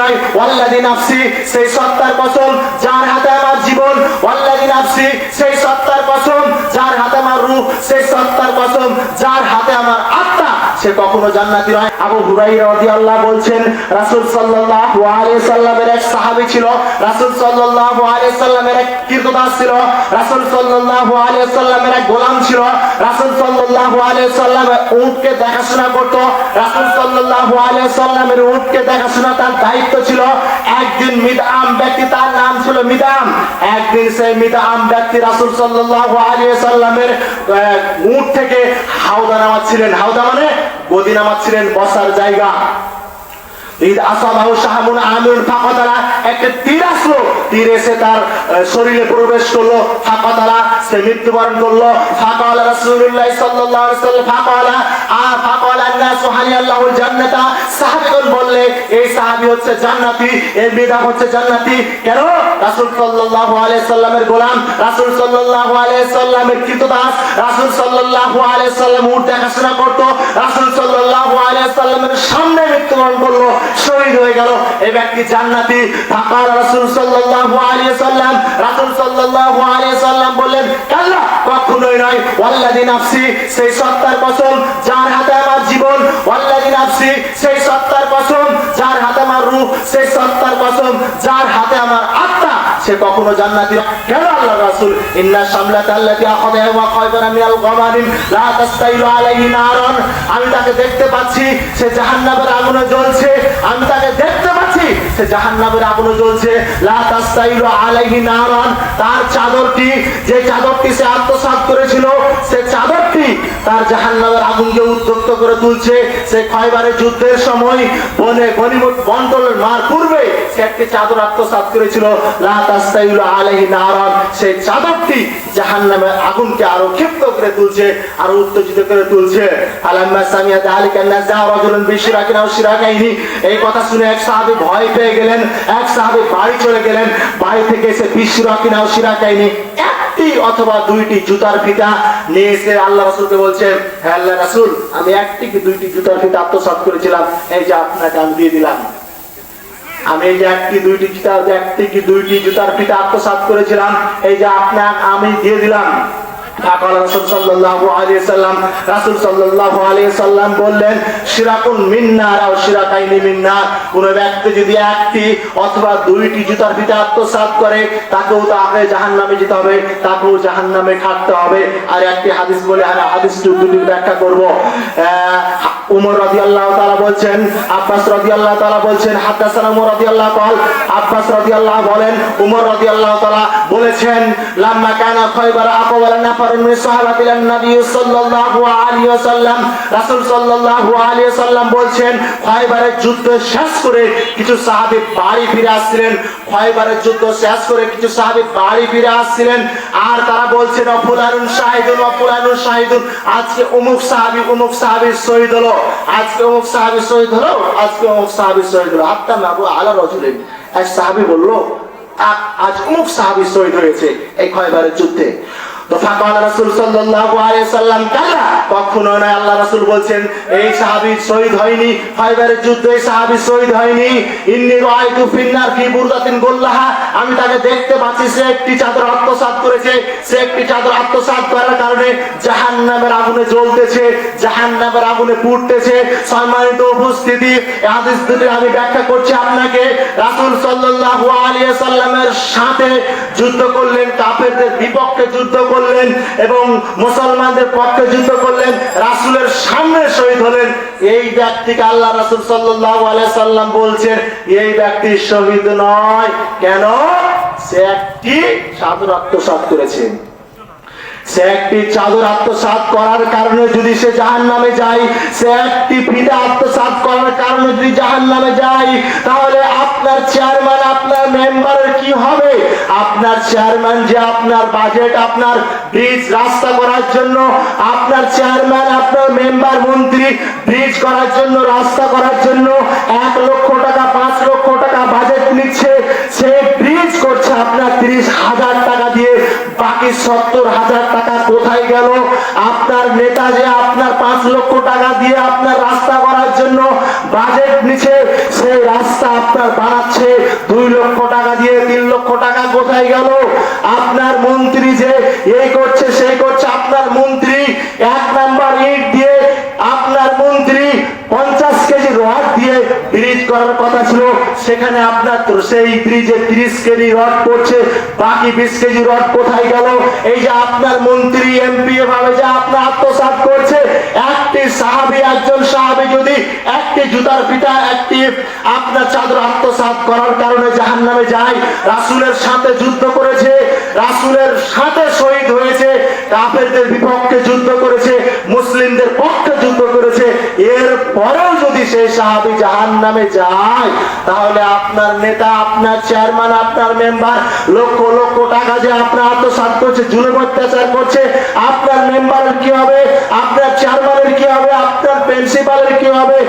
নয়। ওয়াল্লাদি নাফসি, সেই সত্তার কসম, যার হাতে আমার জীবন। ওয়াল্লাদি নাফসি, সেই সত্তার কসম, যার হাতে আমার রূহ, সেই সত্তার কসম, যার সে কখনো জান্নাতি নয়। আবু হুরাইরা রাদিয়াল্লাহু বলছেন, রাসূল সাল্লাল্লাহু আলাইহি সাল্লামের এক সাহাবী ছিল, রাসূল সাল্লাল্লাহু আলাইহি সাল্লামের এক কীর্তদাস ছিল, রাসূল সাল্লাল্লাহু আলাইহি সাল্লামের এক গোলাম ছিল, রাসূল সাল্লাল্লাহু আলাইহি সাল্লামের উটকে দেখাশোনা করত, রাসূল সাল্লাল্লাহু আলাইহি সাল্লামের উটকে দেখাশোনা তার দায়িত্ব ছিল, একদিন মিদআম ব্যক্তি তার নাম ছিল মিদআম একদিন সেই মিদআম ব্যক্তি রাসূল আলাইহি সাল্লামের থেকে হাওদা হাওদা মানে গদি বসার জায়গা। তীর আসলো। তীর শরীরে প্রবেশ করল। ফাকাতালা সে মৃত্যুবরণ করল। ফাকালা রাসূলুল্লাহ আ বললে এই সাহাবী হচ্ছে জান্নাতি এর বিধান হচ্ছে জান্নাতি। কেন? রাসূল সাল্লাল্লাহু আলাইহি সাল্লামের গোলাম, রাসূল সাল্লাল্লাহু আলাইহি সাল্লামের কৃতদাস, রাসূল সাল্লাল্লাহু আলাইহি সাল্লাম উট দেখাশোনা করতো, রাসূল সাল্লাল্লাহু আলাইহি সাল্লামের সামনে মৃত্যুবরণ করল, শহীদ হয়ে গেল। এই ব্যক্তি জান্নাতি। ফাকাল রাসূল সাল্লাল্লাহু আলাইহি সাল্লাম, রাসূল সাল্লাল্লাহু আলাইহি সাল্লাম বললেন, কাল্লা, কখনোই নয়। ওয়াল্লাযী নাফসি, সেই সত্তার কসম, যার হাতে আমার জীবন। ওয়াল্লাযী নাফসি, সেই সত্তার সেই সত্তার কসম যার হাতে আমার আত্মা, সে কখনো জান্নাতি কেন আল্লাহ রাসূল? ইন্না শামলাতা আল্লাতী আখাযা ওয়া খায়বারা মিনাল গামানিম লা তাস্তাইলু আলাইহি নারন। আমি তাকে দেখতে পাচ্ছি, সে জাহান্নামের আগুনে জ্বলছে। আমি তাকে দেখতে পাচ্ছি, সে জাহান্নামের আগুনে জ্বলছে। লা তাস্তাইলু আলাইহি নারন। তার চাদরটি, যে চাদরটি সে তার জাহান্নামের আগুনকে উত্তপ্ত করে তুলছে। সে খয়বারের যুদ্ধের সময় বনে গনিমত বন্টনের মার পূর্বে সে একটি চাদর আত্মসাৎ করেছিল। আলাইহি নারন। সেই চাদরটি জাহান্নামের আগুনকে আরও ক্ষিপ্ত করে তুলছে আরও উত্তেজিত করে তুলছে। আলাম্মা সামিয়া দালিকা রাজুলুন শিরাকাইনি এই কথা শুনে এক সাহাবী ভয় পেয়ে গেলেন। এক সাহাবী বাড়ি চলে গেলেন। বাড়ি থেকে এসে বিশরাকিনা শিরাকাইনি অথবা দুইটি জুতার ফিতা নিয়ে এসে আল্লাহ রাসুলকে বলছেন হ্যাঁ আল্লাহ রাসুল, আমি একটি কি দুইটি জুতার ফিতা আত্মসাত করেছিলাম, এই যে আপনাকে আমি দিয়ে দিলাম। আমি এই যে একটি দুইটি জুতা, একটি কি দুইটি জুতার ফিতা আত্মসাত করেছিলাম, এই যে আপনাকে আমি দিয়ে দিলাম। ফাকাল রাসূল সাল্লাল্লাহু আলাইহি সাল্লাম বলছেন, আব্বাস রাদিয়াল্লাহু বলছেন, হাদাসানা উমর রাদিয়াল্লাহু কল আব্বাস রাদিয়াল্লাহু বলেন উমর বলেছেন, লাম্মা কানা খায়বার বলছেন, খয়বারের যুদ্ধ শেষ করে কিছু সাহাবী বাড়ি ফিরে আসছিলেন। খয়বারের যুদ্ধ শেষ করে কিছু সাহাবী বাড়ি ফিরে আসছিলেন। আর তারা বলছেন অফুলানুন শাহিদুন অফুলানুন শাহিদুন, আজকে অমুক সাহাবী অমুক সাহাবী শহীদ হলো। আজকে অমুক সাহাবী শহীদ হলো, আজকে অমুক সাহাবী শহীদ হলো। আত্মা নাবু আলা রজুলিন। এক সাহাবী বলল আজ অমুক সাহাবী শহীদ হয়েছে এই খয়বারের যুদ্ধে। ফাকাল রাসূল সাল্লাল্লাহু আলাইহি সাল্লাম কালা কখনো আল্লাহ রাসূল বলছেন, এই সাহাবী শহীদ হয়নি, ফাইবারের যুদ্ধে সাহাবী শহীদ হয়নি। ইন্নী রাআইতু ফিন্নার, ফি বুরদাতিন আমি তাকে দেখতে পাচ্ছি, সে একটি চাদর আত্মসাৎ করেছে। সে একটি চাদর আত্মসাৎ করার কারণে জাহান্নামের আগুনে জ্বলতেছে, জাহান্নামের আগুনে পুড়তেছে। সম্মানিত উপস্থিতি হাদিস দুটি আমি ব্যাখ্যা করছি আপনাকে। রাসূল সাল্লাল্লাহু আলাইহি সাল্লামের সাথে যুদ্ধ করলেন কাফেরদের বিপক্ষে যুদ্ধ করলেন। এবং মুসলমানদের পক্ষে যুদ্ধ করলেন, রাসূলের সামনে শহীদ হলেন। এই ব্যক্তিকে আল্লাহ রাসূল আলাইহি সাল্লাম বলছেন, এই ব্যক্তি শহীদ নয়। কেন? সে একটি সাধু আত্মসাৎ করেছেন সে একটি চাদর আত্মসাৎ করার কারণে যদি সে জাহান নামে যায়, সে একটি ফিতা আত্মসাৎ করার কারণে যদি জাহান নামে যায়, তাহলে আপনার মেম্বারের কি হবে। আপনার চেয়ারম্যান যে আপনার বাজেট আপনার ব্রিজ রাস্তা করার জন্য, আপনার চেয়ারম্যান আপনার মেম্বার মন্ত্রী ব্রিজ করার জন্য, রাস্তা করার জন্য এক লক্ষ টাকা, পাঁচ লক্ষ টাকা বাজেট নিচ্ছে। সে ব্রিজ করছে আপনার তিরিশ হাজার টাকা দিয়ে। বাকি সত্তর হাজার টাকা কোথায় গেল? আপনার নেতা যে আপনার পাঁচ লক্ষ টাকা দিয়ে আপনার রাস্তা করার জন্য বাজেট নিচ্ছে, সেই রাস্তা আপনার বানাচ্ছে দুই লক্ষ টাকা দিয়ে কোথায় গেল? আপনার মন্ত্রী যে এই করছে সেই করছে। আপনার মন্ত্রী এক নাম্বার ইট দিয়ে আপনার মন্ত্রী পঞ্চাশ কেজি রড দিয়ে ব্রিজ করার কথা ছিল। সেখানে আপনার সেই ব্রিজে তিরিশ কেজি রড পড়ছে, বাকি বিশ কেজি রড কোথায় গেল? এই যে আপনার মন্ত্রী এমপি ভাবে যে আপনার আত্মসাৎ করছে। একটি সাহাবি, একজন সাহাবি যদি একটি জুতার পিতা একটি আপনার চাদর আত্মসাৎ করার কারণে নামে যায়। রাসুলের সাথে যুদ্ধ করেছে, রাসুলের সাথে শহীদ হয়েছে, কাফেরদের বিপক্ষে যুদ্ধ করেছে, মুসলিমদের পক্ষে যুদ্ধ করেছে। এর পরেও যদি সেই সাহাবি জাহান নামে যায়, তাহলে আপনার নেতা, আপনার চেয়ারম্যান, আপনার মেম্বার লক্ষ লক্ষ টাকা যে আপনার আত্মসাৎ করছে, জুলুম অত্যাচার করছে, আপনার মেম্বারের কি হবে? আপনার চেয়ারম্যানের কি হবে? আপনার প্রিন্সিপালের কি হবে?